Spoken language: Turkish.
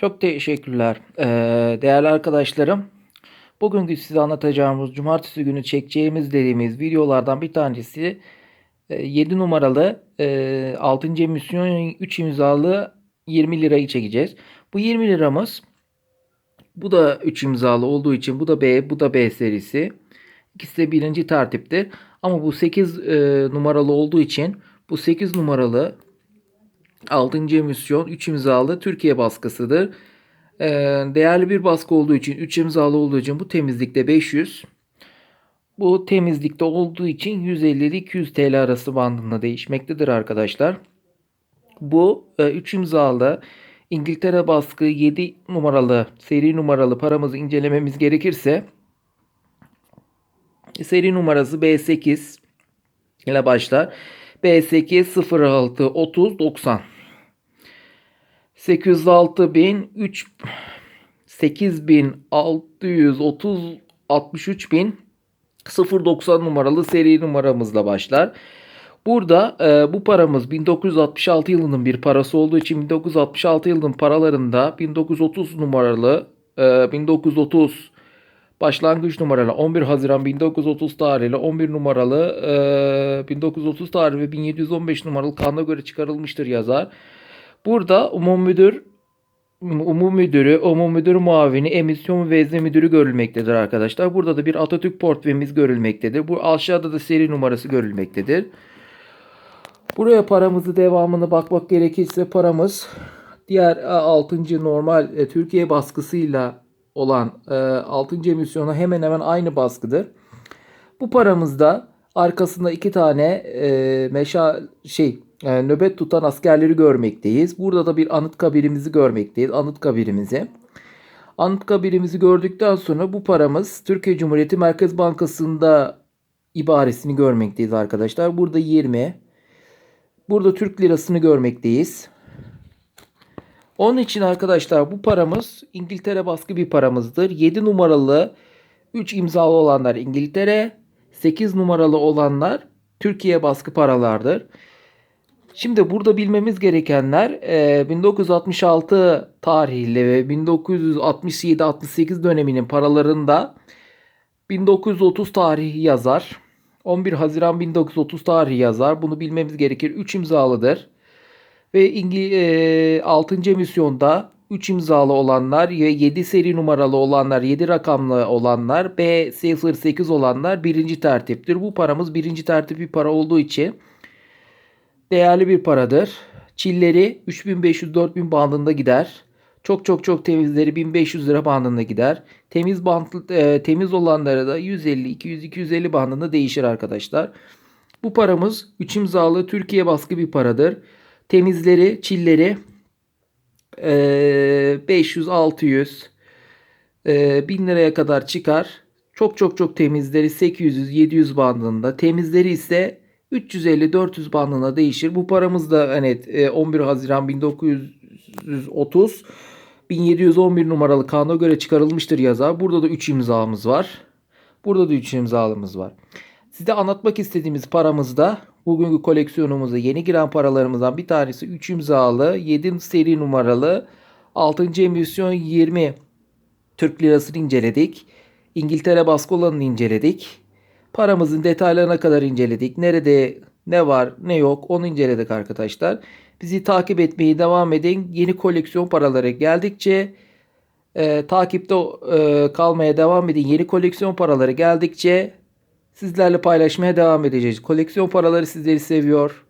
Çok teşekkürler. Ee, değerli arkadaşlarım, bugünkü size anlatacağımız cumartesi günü çekeceğimiz dediğimiz videolardan bir tanesi 7 numaralı e, 6. emisyon 3 imzalı 20 lirayı çekeceğiz. Bu 20 liramız bu da 3 imzalı olduğu için bu da B, bu da B serisi. İkisi de birinci tertiptir. Ama bu 8 e, numaralı olduğu için bu 8 numaralı 6. emisyon 3 imzalı Türkiye baskısıdır. Ee, değerli bir baskı olduğu için 3 imzalı olduğu için bu temizlikte 500. Bu temizlikte olduğu için 150 ile 200 TL arası bandında değişmektedir arkadaşlar. Bu 3 imzalı İngiltere baskı 7 numaralı seri numaralı paramızı incelememiz gerekirse seri numarası B8 ile başlar. B8 06 30 90 806 bin 3 8630 63 bin 090 numaralı seri numaramızla başlar. Burada e, bu paramız 1966 yılının bir parası olduğu için 1966 yılının paralarında 1930 numaralı e, 1930 başlangıç numaralı 11 Haziran 1930 tarihli 11 numaralı e, 1930 tarihi ve 1715 numaralı kanuna göre çıkarılmıştır yazar. Burada umum müdür umum müdürü, umum müdür muavini, emisyon ve vezne müdürü görülmektedir arkadaşlar. Burada da bir Atatürk portföyümüz görülmektedir. Bu aşağıda da seri numarası görülmektedir. Buraya paramızı devamını bakmak gerekirse paramız diğer 6. normal e, Türkiye baskısıyla olan 6. emisyona hemen hemen aynı baskıdır. Bu paramızda arkasında iki tane e, meşa şey e, nöbet tutan askerleri görmekteyiz. Burada da bir anıt kabirimizi görmekteyiz. Anıt kabirimizi. Anıt kabirimizi gördükten sonra bu paramız Türkiye Cumhuriyeti Merkez Bankası'nda ibaresini görmekteyiz arkadaşlar. Burada 20. Burada Türk lirasını görmekteyiz. Onun için arkadaşlar bu paramız İngiltere baskı bir paramızdır. 7 numaralı 3 imzalı olanlar İngiltere, 8 numaralı olanlar Türkiye baskı paralardır. Şimdi burada bilmemiz gerekenler 1966 tarihli ve 1967-68 döneminin paralarında 1930 tarihi yazar. 11 Haziran 1930 tarihi yazar. Bunu bilmemiz gerekir. 3 imzalıdır. Ve İngil e, 6. emisyonda 3 imzalı olanlar ve 7 seri numaralı olanlar, 7 rakamlı olanlar, B08 olanlar birinci tertiptir. Bu paramız birinci tertip bir para olduğu için değerli bir paradır. Çilleri 3500-4000 bandında gider. Çok çok çok temizleri 1500 lira bandında gider. Temiz bantlı, e, temiz olanları da 150, 200, 250 bandında değişir arkadaşlar. Bu paramız 3 imzalı Türkiye baskı bir paradır. Temizleri, çilleri e, 500, 600, e, 1000 liraya kadar çıkar. Çok çok çok temizleri 800, 700 bandında. Temizleri ise 350-400 bandına değişir. Bu paramız da evet 11 Haziran 1930 1711 numaralı kanuna göre çıkarılmıştır yazar. Burada da 3 imzamız var. Burada da 3 imzalımız var. Size anlatmak istediğimiz paramızda bugünkü koleksiyonumuza yeni giren paralarımızdan bir tanesi 3 imzalı 7 seri numaralı 6. emisyon 20 Türk lirasını inceledik. İngiltere baskı olanını inceledik. Paramızın detaylarına kadar inceledik. Nerede ne var ne yok onu inceledik arkadaşlar. Bizi takip etmeyi devam edin. Yeni koleksiyon paraları geldikçe e, takipte e, kalmaya devam edin. Yeni koleksiyon paraları geldikçe sizlerle paylaşmaya devam edeceğiz. Koleksiyon paraları sizleri seviyor.